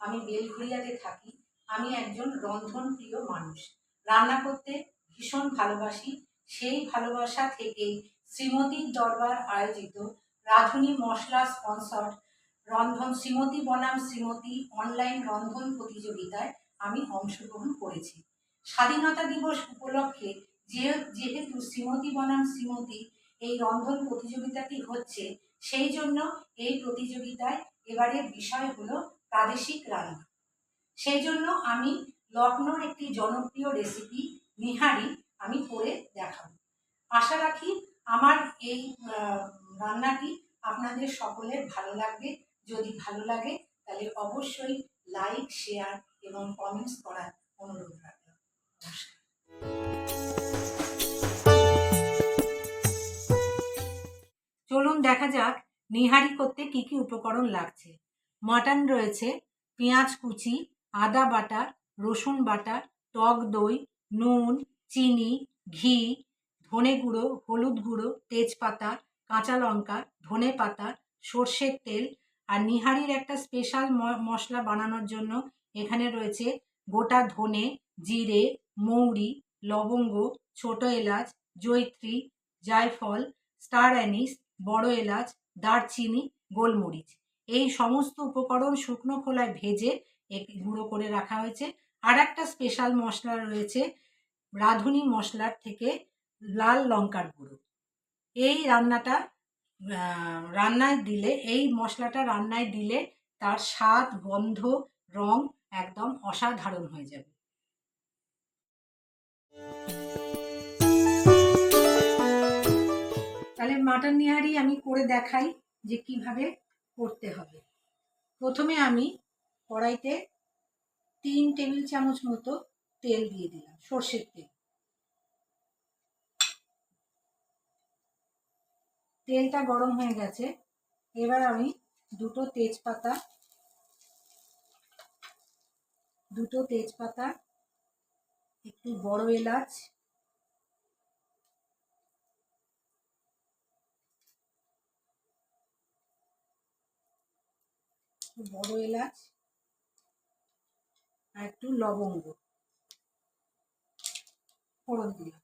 আমি বেলঘরিয়াতে থাকি, আমি একজন রন্ধন প্রিয় মানুষ। রান্না করতে ভীষণ ভালোবাসি। সেই ভালোবাসা থেকেই শ্রীমতীর দরবার আয়োজিত রাঁধুনি মশলা স্পন্সর্ড রন্ধন শ্রীমতী বনাম শ্রীমতী অনলাইন রন্ধন প্রতিযোগিতায় আমি অংশগ্রহণ করেছি। স্বাধীনতা দিবস উপলক্ষে যে, যেহেতু শ্রীমতী বনাম শ্রীমতী এই রন্ধন প্রতিযোগিতাটি হচ্ছে, সেই জন্য এই প্রতিযোগিতায় এবারের বিষয় হলো প্রাদেশিক রান্না। সেই জন্য আমি লখনৌর একটি জনপ্রিয় রেসিপি নিহারি, আমি করে দেখাবো। আশা রাখি আমার এই রান্নাটি আপনাদের সকলের ভালো লাগবে। যদি ভালো লাগে, তাহলে অবশ্যই লাইক শেয়ার এবং কমেন্টস করার অনুরোধ নমস্কার। চলুন দেখা যাক নিহারি করতে কি কি উপকরণ লাগছে। মাটন রয়েছে, পেঁয়াজ কুচি, আদা বাটা, রসুন বাটা, টক দই, নুন, চিনি, ঘি, ধনে গুঁড়ো, হলুদ গুঁড়ো, তেজপাতা, কাঁচা লঙ্কা, ধনে পাতা, সর্ষের তেল আর নিহারির একটা স্পেশাল মশলা বানানোর জন্য এখানে রয়েছে গোটা ধনে, জিরে, মৌরি, লবঙ্গ, ছোট এলাচ জৈত্রী জায়ফল, স্টার অ্যানিস, বড় এলাচ, দারচিনি, গোলমরিচ। এই সমস্ত উপকরণ শুকনো খোলায় ভেজে গুঁড়ো করে রাখা হয়েছে। আর একটা স্পেশাল মশলা রয়েছে, রাঁধুনি মশলার থেকে লাল লঙ্কার গুঁড়ো। এই রান্নাটা রান্নায় দিলে, এই মশলাটা রান্নায় দিলে তার স্বাদ, গন্ধ, রং একদম অসাধারণ হয়ে যাবে। তাহলে মাটন নিহারি আমি করে দেখাই যে কীভাবে করতে হবে। প্রথমে আমি কড়াইতে তিন টেবিল চামচ মতো তেল দিয়ে দিলাম, সর্ষের তেল। তেলটা গরম হয়ে গেছে। এবার আমি দুটো তেজপাতা দুটো তেজপাতা, একটু বড় এলাচ একটু বড় এলাচ আর একটু লবঙ্গ। ফোড়ন দিলাম।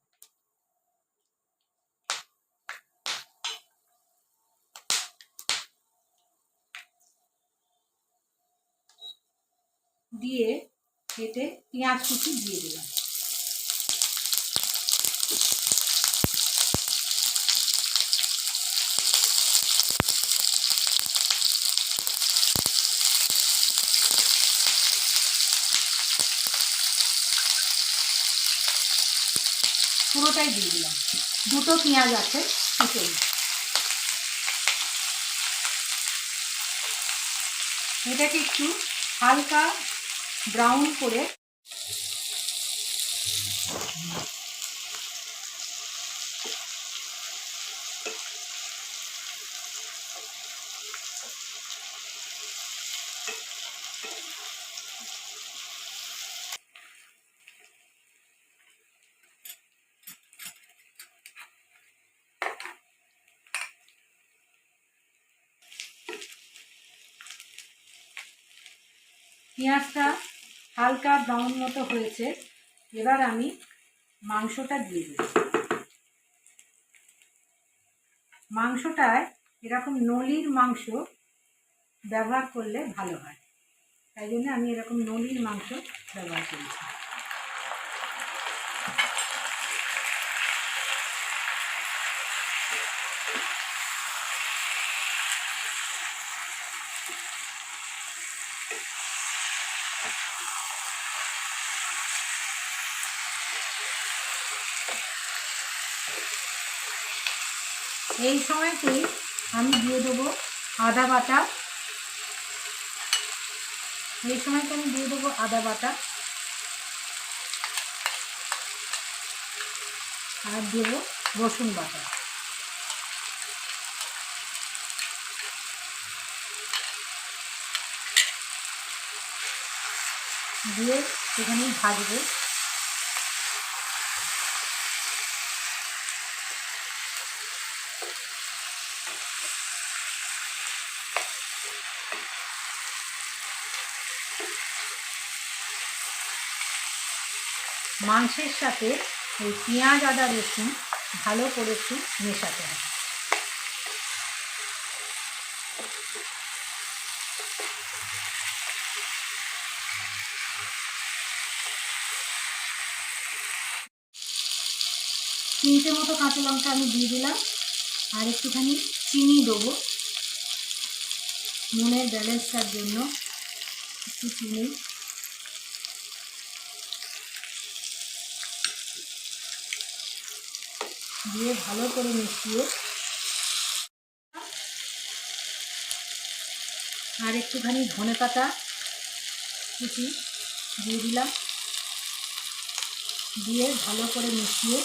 দিয়ে কেটে পেঁয়াজ কুচি দিয়ে দিলাম। পুরোটাই দিয়ে দিলাম। দুটো পেঁয়াজ আছে এটাকে একটু হালকা ব্রাউন করে পেঁয়াজটা হালকা ব্রাউন মতো হয়েছে, এবার আমি মাংসটা দিয়ে দিই মাংসটায় এরকম নলির মাংস ব্যবহার করলে ভালো হয়। তাই জন্য আমি এরকম নলির মাংস ব্যবহার করেছি। এই সময়তেই আমি দিয়ে দেবো আদা বাটা। এই সময়তে আমি দিয়ে দেবো আদা বাটা। আর দেবো রসুন বাটা। দিয়ে এখানে ভাজবো। মাংসের সাথে এই পেঁয়াজ, আদা, রসুন ভালো করে একটু মেশাতে হবে। তিনটে মতো কাঁচা লঙ্কা আমি দিয়ে দিলাম, আর একটুখানি চিনি দেবো। নুনের ব্যালেন্সটার জন্য একটু চিনি দিয়ে ভালো করে মিশিয়ে আর একটুখানি ধনে পাতা কুচি দিয়ে দিলাম। দিয়ে ভালো করে মিশিয়ে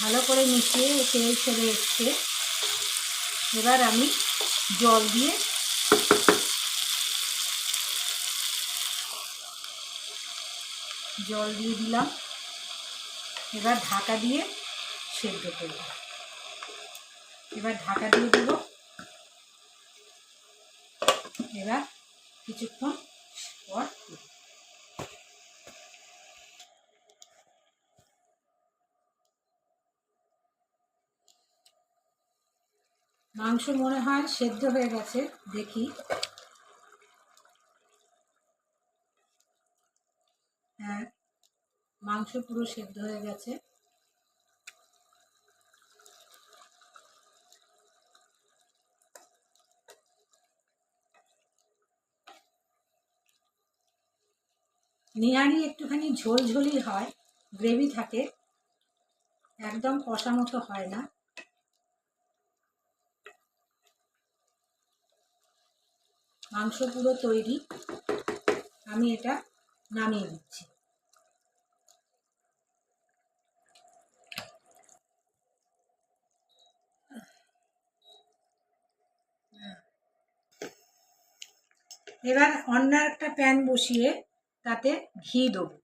ভালো করে মিশিয়ে তেল ছেড়ে এসছে। এবার আমি জল দিয়ে জল দিয়ে দিলাম। এবার ঢাকা দিয়ে সেদ্ধ করব। এবার ঢাকা দিয়ে দেবো। এবার কিছুক্ষণ পর মাংস মনে হয় সেদ্ধ হয়ে গেছে, দেখি। হ্যাঁ মাংস পুরো সেদ্ধ হয়ে গেছে। নিহারি একটুখানি ঝোলঝোলি হয়, গ্রেভি থাকে, একদম কষা মতো হয় না। মাংস পুরো তৈরি। আমি এটা নামিয়ে দিচ্ছি এবার অন্য একটা প্যান বসিয়ে তাতে ঘি দেবো।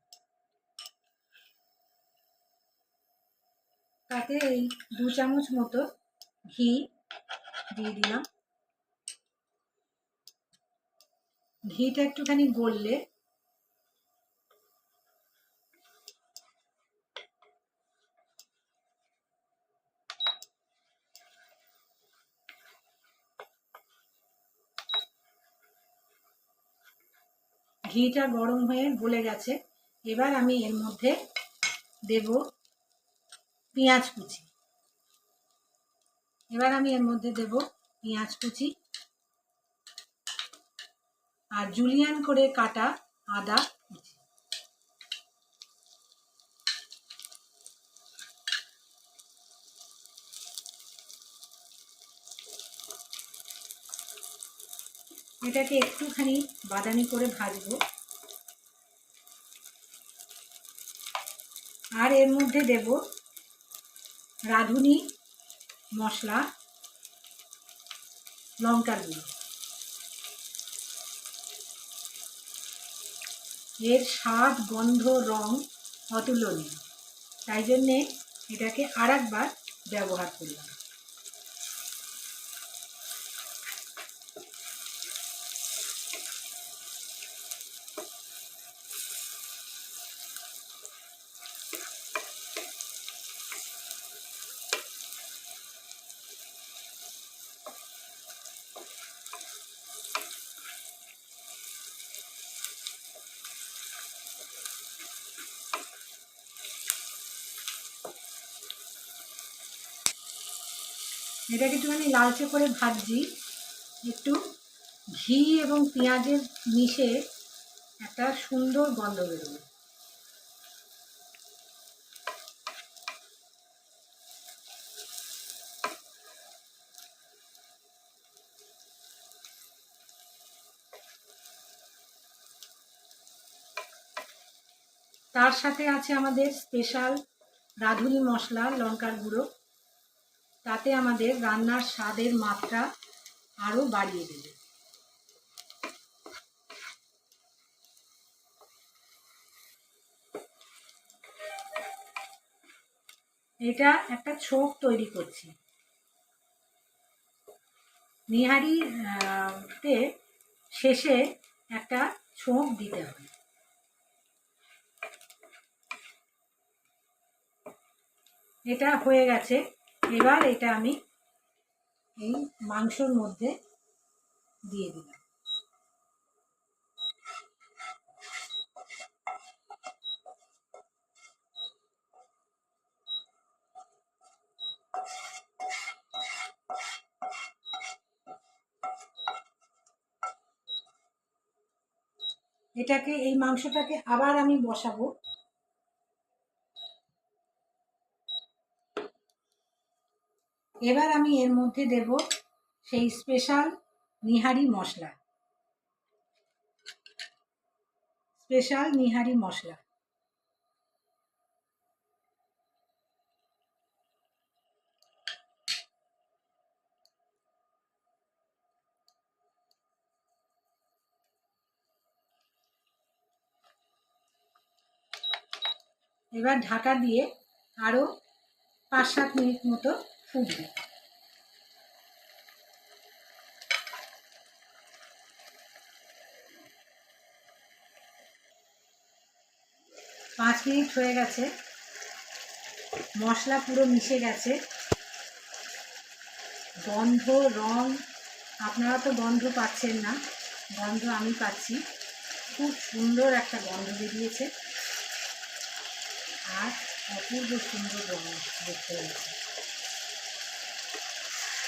তাতে এই দু চামচ মতো ঘি দিয়ে দিলাম। ঘিটা একটুখানি গললে। ঘিটা গরম হয়ে গলে গেছে। এবার আমি এর মধ্যে দেব পেঁয়াজ কুচি। এবার আমি এর মধ্যে দেব পেঁয়াজ কুচি। আর জুলিয়ান করে কাটা আদা এটাকে একটুখানি বাদামি করে ভাজবো। আর এর মধ্যে দেব রাঁধুনি, মশলা, লঙ্কার গুঁড়ো। এর স্বাদ গন্ধ রং অতুলনীয়। তাই জন্যে এটাকে আর একবার ব্যবহার করলাম। এটাকে একটুখানি লালচে করে ভাজছি। একটু ঘি এবং পেঁয়াজের মিশে একটা সুন্দর গন্ধ বেরোবে। তার সাথে আছে আমাদের স্পেশাল রাঁধুনি মশলা, লঙ্কার গুঁড়ো। তাতে আমাদের রান্নার স্বাদের মাত্রা আরও বাড়িয়ে দেবে। এটা একটা ছোপ তৈরি করছি। নিহারিতে শেষে একটা ছোপ দিতে হবে। এটা হয়ে গেছে এবার এটা আমি এই মাংসর মধ্যে দিয়ে দিলাম। এটাকে এই মাংসটাকে আবার আমি বসাবো। এবার আমি এর মধ্যে দেব সেই স্পেশাল নিহারি মশলা। স্পেশাল নিহারি মশলা। এবার ঢাকা দিয়ে আরও পাঁচ সাত মিনিট মতো ফুটবে পাঁচ মিনিট হয়ে গেছে। মশলা পুরো মিশে গেছে। গন্ধ, রং, আপনারা তো গন্ধ পাচ্ছেন না। গন্ধ আমি পাচ্ছি। খুব সুন্দর একটা গন্ধ বেরিয়েছে। আর অপূর্ব সুন্দর রং দেখতে হয়েছে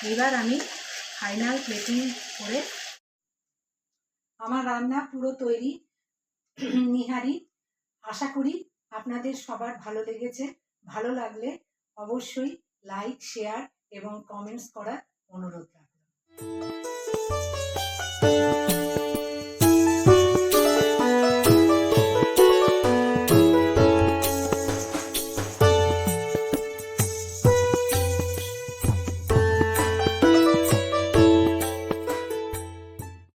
এবার আমি ফাইনাল প্লেটিং করে আমার রান্না পুরো তৈরি। নিহারি, আশা করি আপনাদের সবার ভালো লেগেছে। ভালো লাগলে অবশ্যই লাইক শেয়ার এবং কমেন্টস করার অনুরোধ রাখলাম।